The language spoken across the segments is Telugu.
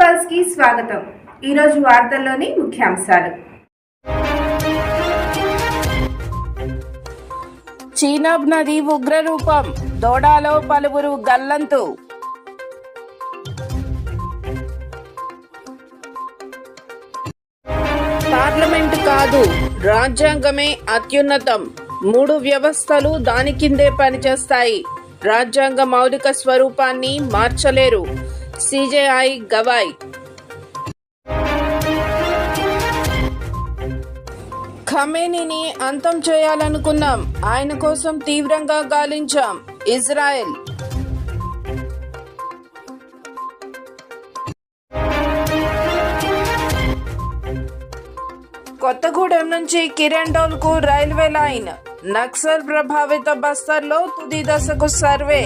పల్స్కి స్వాగతం. ఈరోజు వార్తల్లోని ముఖ్యాంశాలు. చీనాబ్ నది ఉగ్రరూపం. దోడాలో పలువురు గల్లంతు. పార్లమెంట్ కాదు రాజ్యాంగమే అత్యున్నతం. మూడు వ్యవస్థలు దాని కిందే పనిచేస్తాయి. రాజ్యాంగ మౌలిక స్వరూపాన్ని మార్చలేరు. సిజేఐ గవాయ్ ఖమేనీని అంతం చేయాలనుకున్నాం ఆయన కోసం తీవ్రంగా గాలించాం ఇజ్రాయెల్ కొత్తగూడెం నుంచి కిరణ్కు రైల్వే లైన్ నక్సల్ ప్రభావిత బస్తర్లో తుది దశకు సర్వే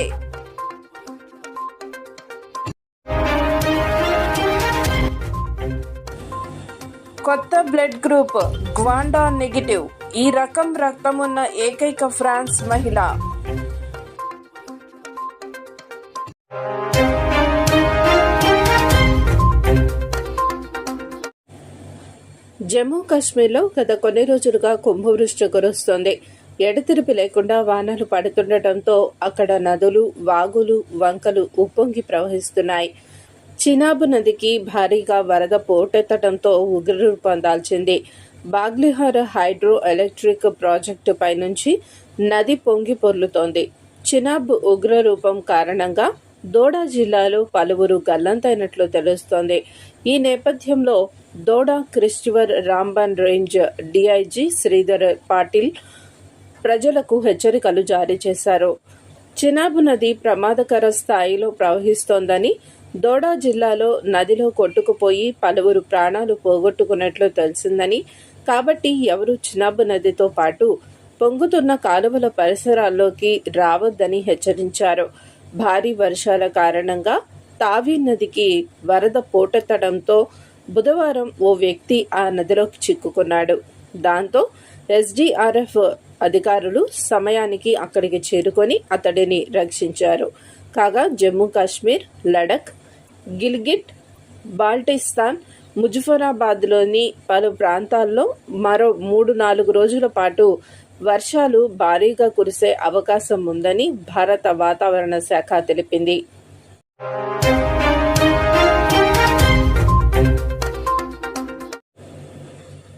కొత్త బ్లడ్ గ్రూప్ గ్వాండా నెగిటివ్. ఈ రకం రక్తం ఉన్న ఏకైక ఫ్రాన్స్ మహిళ. జమ్మూ కాశ్మీర్లో గత కొన్ని రోజులుగా కుంభవృష్టి కురుస్తోంది. ఎడతెరిపి లేకుండా వానలు పడుతుండటంతో అక్కడ నదులు వాగులు వంకలు ఉప్పొంగి ప్రవహిస్తున్నాయి. చినాబ్ నదికి భారీగా వరద పోటెత్తడంతో ఉగ్రరూపం దాల్చింది బాగ్లిహార్ హైడ్రో ఎలక్ట్రిక్ ప్రాజెక్టు పైనుంచి నది పొంగి పొర్లుతోంది. చినాబ్ ఉగ్రరూపం కారణంగా దోడా జిల్లాలో పలువురు గల్లంతైనట్లు తెలుస్తోంది. ఈ నేపథ్యంలో దోడా క్రిస్టివర్ రాంబన్ రేంజ్ డిఐజీ శ్రీధర్ పాటిల్ ప్రజలకు హెచ్చరికలు జారీ చేశారు. చినాబ్ నది ప్రమాదకర స్థాయిలో ప్రవహిస్తోందని దోడా జిల్లాలో నదిలో కొట్టుకుపోయి పలువురు ప్రాణాలు పోగొట్టుకున్నట్లు తెలిసిందని కాబట్టి ఎవరు చినాబ్ నదితో పాటు పొంగుతున్న కాలువల పరిసరాల్లోకి రావద్దని హెచ్చరించారు. భారీ వర్షాల కారణంగా తావి నదికి వరద పోటెత్తడంతో బుధవారం ఓ వ్యక్తి ఆ నదిలోకి చిక్కుకున్నాడు. దాంతో ఎస్డీఆర్ఎఫ్ అధికారులు సమయానికి అక్కడికి చేరుకొని అతడిని రక్షించారు. కాగా జమ్మూ కాశ్మీర్ లడక్ గిల్గిట్ బాల్టిస్తాన్ ముజఫరాబాద్లోని పలు ప్రాంతాల్లో మరో మూడు నాలుగు రోజుల పాటు వర్షాలు భారీగా కురిసే అవకాశం ఉందని భారత వాతావరణ శాఖ తెలిపింది.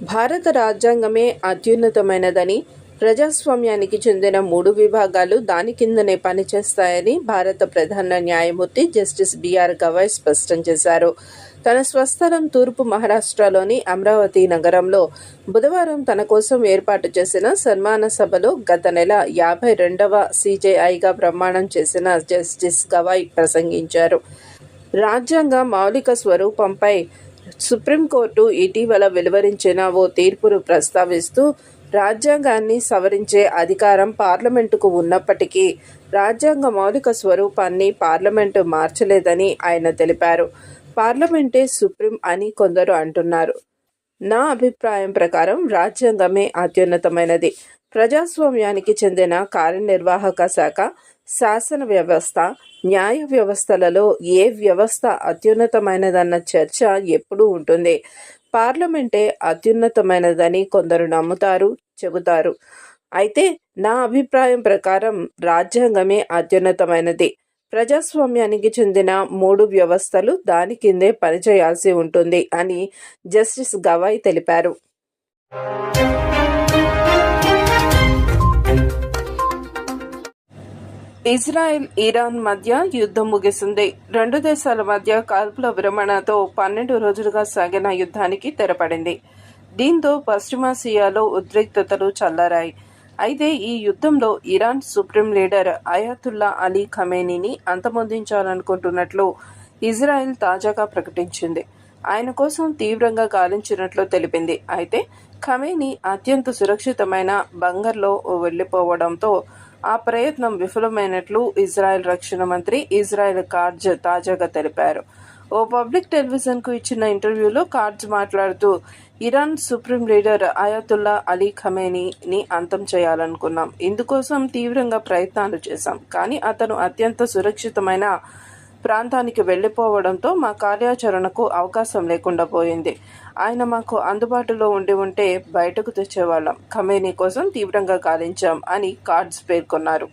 భారత రాజ్యాంగమే అత్యున్నతమైనదని ప్రజాస్వామ్యానికి చెందిన మూడు విభాగాలు దాని కిందనే పనిచేస్తాయని భారత ప్రధాన న్యాయమూర్తి జస్టిస్ బిఆర్ గవాయ్ స్పష్టం చేశారు. తన స్వస్థలం తూర్పు మహారాష్ట్రలోని అమరావతి నగరంలో బుధవారం తన కోసం ఏర్పాటు చేసిన సన్మాన సభలో గత నెల యాభై రెండవ సీజేఐగా ప్రమాణం చేసిన జస్టిస్ గవాయ్ ప్రసంగించారు. రాజ్యాంగ మౌలిక స్వరూపంపై సుప్రీంకోర్టు ఇటీవల వెలువరించిన ఓ తీర్పును ప్రస్తావిస్తూ రాజ్యాంగాన్ని సవరించే అధికారం పార్లమెంటుకు ఉన్నప్పటికీ రాజ్యాంగ మౌలిక స్వరూపాన్ని పార్లమెంటు మార్చలేదని ఆయన తెలిపారు. పార్లమెంటే సుప్రీం అని కొందరు అంటున్నారు. నా అభిప్రాయం ప్రకారం రాజ్యాంగమే అత్యున్నతమైనది. ప్రజాస్వామ్యానికి చెందిన కార్యనిర్వాహక శాఖ శాసన వ్యవస్థ న్యాయ వ్యవస్థలలో ఏ వ్యవస్థ అత్యున్నతమైనదన్న చర్చ ఎప్పుడూ ఉంటుంది. పార్లమెంటే అత్యున్నతమైనదని కొందరు నమ్ముతారు. చెబుతారు. అయితే నా అభిప్రాయం ప్రకారం రాజ్యాంగమే అత్యున్నతమైనది. ప్రజాస్వామ్యానికి చెందిన మూడు వ్యవస్థలు దాని కిందే పనిచేయాల్సి ఉంటుంది అని జస్టిస్ గవాయ్ తెలిపారు. ఇజ్రాయెల్ ఇరాన్ మధ్య యుద్ధం ముగిసింది. రెండు దేశాల మధ్య కాల్పుల విరమణతో పన్నెండు రోజులుగా సాగిన యుద్ధానికి తెరపడింది. దీంతో పశ్చిమాసియాలో ఉద్రిక్తతలు చల్లారాయి. అయితే ఈ యుద్ధంలో Iran supreme leader Ayatollah Ali ఖమేనీని అంతమొందించాలనుకుంటున్నట్లు ఇజ్రాయెల్ తాజాగా ప్రకటించింది. ఆయన కోసం తీవ్రంగా గాలించినట్లు తెలిపింది. అయితే ఖమేనీ అత్యంత సురక్షితమైన బంగర్లో వెళ్ళిపోవడంతో ఆ ప్రయత్నం విఫలమైనట్లు ఇజ్రాయెల్ రక్షణ మంత్రి ఇజ్రాయెల్ కార్జ్ తాజాగా తెలిపారు. ఓ పబ్లిక్ టెలివిజన్కు ఇచ్చిన ఇంటర్వ్యూలో కార్డ్స్ మాట్లాడుతూ Iran supreme leader Ayatollah Ali ఖమేనీని అంతం చేయాలనుకున్నాం. ఇందుకోసం తీవ్రంగా ప్రయత్నాలు చేశాం. కానీ అతను అత్యంత సురక్షితమైన ప్రాంతానికి వెళ్ళిపోవడంతో మా కార్యాచరణకు అవకాశం లేకుండా పోయింది. ఆయన మాకు అందుబాటులో ఉండి ఉంటే బయటకు తెచ్చేవాళ్ళం. ఖమేనీ కోసం తీవ్రంగా గాలించాం అని కార్డ్స్ పేర్కొన్నారు.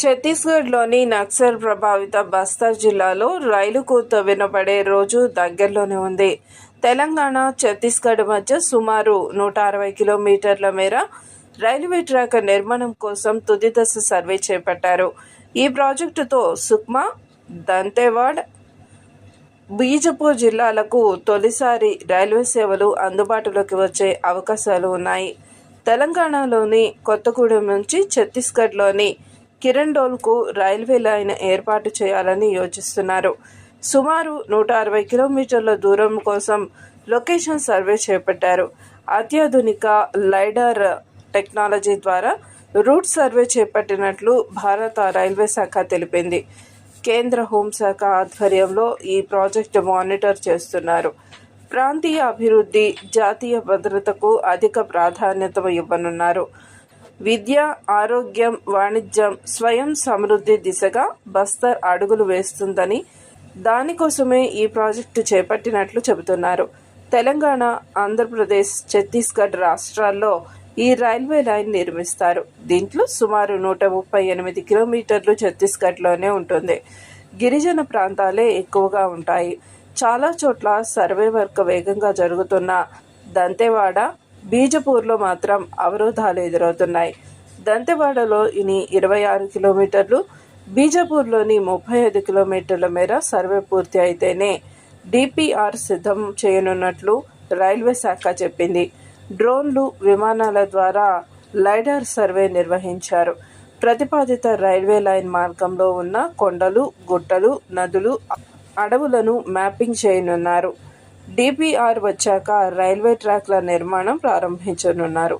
ఛత్తీస్గఢ్లోని నక్సల్ ప్రభావిత బస్తర్ జిల్లాలో రైలు కూత వినపడే రోజు దగ్గరలోనే ఉంది. తెలంగాణ ఛత్తీస్గఢ్ మధ్య సుమారు నూట అరవై కిలోమీటర్ల మేర రైల్వే ట్రాక్ నిర్మాణం కోసం తుది దశ సర్వే చేపట్టారు. ఈ ప్రాజెక్టుతో సుక్మా దంతేవాడ్ బీజపూర్ జిల్లాలకు తొలిసారి రైల్వే సేవలు అందుబాటులోకి వచ్చే అవకాశాలు ఉన్నాయి. తెలంగాణలోని కొత్తగూడెం నుంచి ఛత్తీస్గఢ్లోని కిరండోల్కు రైల్వే లైన్ ఏర్పాటు చేయాలని యోచిస్తున్నారు. సుమారు నూట అరవై కిలోమీటర్ల దూరం కోసం లొకేషన్ సర్వే చేపట్టారు. అత్యాధునిక లైడర్ టెక్నాలజీ ద్వారా రూట్ సర్వే చేపట్టినట్లు భారత రైల్వే శాఖ తెలిపింది. కేంద్ర హోంశాఖ ఆధ్వర్యంలో ఈ ప్రాజెక్టు మానిటర్ చేస్తున్నారు. ప్రాంతీయ అభివృద్ధి జాతీయ భద్రతకు అధిక ప్రాధాన్యత ఇవ్వనున్నారు. విద్య ఆరోగ్యం వాణిజ్యం స్వయం సమృద్ధి దిశగా బస్తర్ అడుగులు వేస్తుందని దానికోసమే ఈ ప్రాజెక్టు చేపట్టినట్లు చెబుతున్నారు. తెలంగాణ ఆంధ్రప్రదేశ్ ఛత్తీస్గఢ్ రాష్ట్రాల్లో ఈ రైల్వే లైన్ నిర్మిస్తారు. దీంట్లో సుమారు నూట ముప్పై ఎనిమిది కిలోమీటర్లు ఛత్తీస్గఢ్లోనే ఉంటుంది. గిరిజన ప్రాంతాలే ఎక్కువగా ఉంటాయి. చాలా చోట్ల సర్వే వర్క్ వేగంగా జరుగుతున్న దంతెవాడ బీజపూర్లో మాత్రం అవరోధాలు ఎదురవుతున్నాయి. దంతెవాడలో ఇని ఇరవై ఆరు కిలోమీటర్లు బీజపూర్లోని ముప్పై ఐదు కిలోమీటర్ల మేర సర్వే పూర్తి అయితేనే డిపిఆర్ సిద్ధం చేయనున్నట్లు రైల్వే శాఖ చెప్పింది. డ్రోన్లు విమానాల ద్వారా లైడర్ సర్వే నిర్వహించారు. ప్రతిపాదిత రైల్వే లైన్ మార్గంలో ఉన్న కొండలు గుట్టలు నదులు అడవులను మ్యాపింగ్ చేయనున్నారు. డిపిఆర్ వచ్చాక రైల్వే ట్రాక్ల నిర్మాణం ప్రారంభించనున్నారు.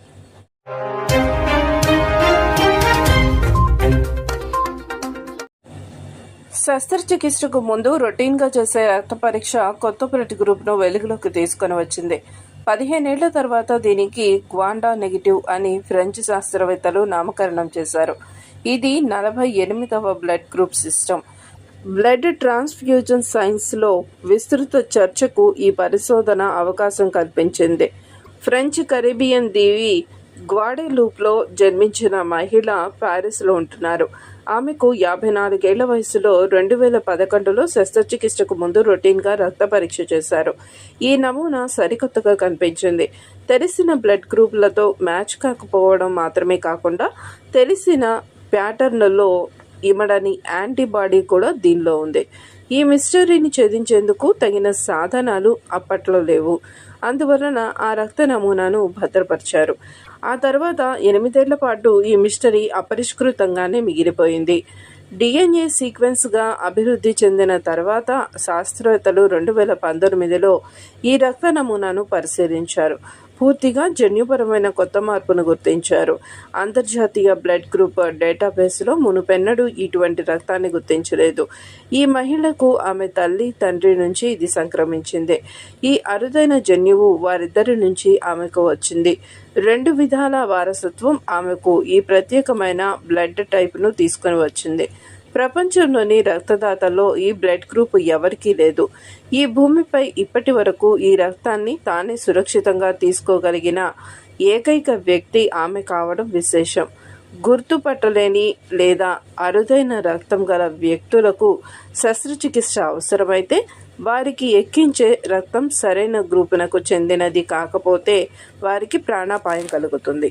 శస్త్రచికిత్సకు ముందు రొటీన్గా చేసే రక్త పరీక్ష కొత్త బ్లడ్ గ్రూప్ను వెలుగులోకి తీసుకొని వచ్చింది. పదిహేనేళ్ళ తర్వాత దీనికి గ్వాండా నెగిటివ్ అని ఫ్రెంచ్ శాస్త్రవేత్తలు నామకరణం చేశారు. ఇది నలభై ఎనిమిదవ blood group system. Blood transfusion సైన్స్లో విస్తృత చర్చకు ఈ పరిశోధన అవకాశం కల్పించింది. ఫ్రెంచ్ కరీబియన్ దీవి గ్వాడెలూప్లో జన్మించిన మహిళ ప్యారిస్లో ఉంటున్నారు. ఆమెకు యాభై నాలుగేళ్ళ వయసులో రెండు వేల పదకొండులో శస్త్రచికిత్సకు ముందు రొటీన్గా రక్త పరీక్ష చేశారు. ఈ నమూనా సరికొత్తగా కనిపించింది. తెలిసిన బ్లడ్ గ్రూపులతో మ్యాచ్ కాకపోవడం మాత్రమే కాకుండా తెలిసిన ప్యాటర్న్లో ఇమడని యాంటీబాడీ కూడా దీనిలో ఉంది. ఈ మిస్టరీని ఛేదించేందుకు తగిన సాధనాలు అప్పట్లో లేవు. అందువలన ఆ రక్త నమూనాను భద్రపరిచారు. ఆ తర్వాత ఎనిమిదేళ్ళ పాటు ఈ మిస్టరీ అపరిష్కృతంగానే మిగిలిపోయింది. డిఎన్ఏ సీక్వెన్స్గా అభివృద్ధి చెందిన తర్వాత శాస్త్రవేత్తలు రెండు వేల పంతొమ్మిదిలో ఈ రక్త నమూనాను పరిశీలించారు. పూర్తిగా జన్యుపరమైన కొత్త మార్పును గుర్తించారు. అంతర్జాతీయ బ్లడ్ గ్రూప్ డేటాబేస్లో మునుపెన్నడూ ఇటువంటి రక్తాన్ని గుర్తించలేదు. ఈ మహిళకు ఆమె తల్లి తండ్రి నుంచి ఇది సంక్రమించింది. ఈ అరుదైన జన్యువు వారిద్దరి నుంచి ఆమెకు వచ్చింది. రెండు విధాల వారసత్వం ఆమెకు ఈ ప్రత్యేకమైన బ్లడ్ టైప్ను తీసుకొని వచ్చింది. ప్రపంచంలోని రక్తదాతల్లో ఈ బ్లడ్ గ్రూప్ ఎవరికీ లేదు. ఈ భూమిపై ఇప్పటి వరకు ఈ రక్తాన్ని తానే సురక్షితంగా తీసుకోగలిగిన ఏకైక వ్యక్తి ఆమె కావడం విశేషం. గుర్తుపట్టలేని లేదా అరుదైన రక్తం గల వ్యక్తులకు శస్త్రచికిత్స అవసరమైతే వారికి ఎక్కించే రక్తం సరైన గ్రూపునకు చెందినది కాకపోతే వారికి ప్రాణాపాయం కలుగుతుంది.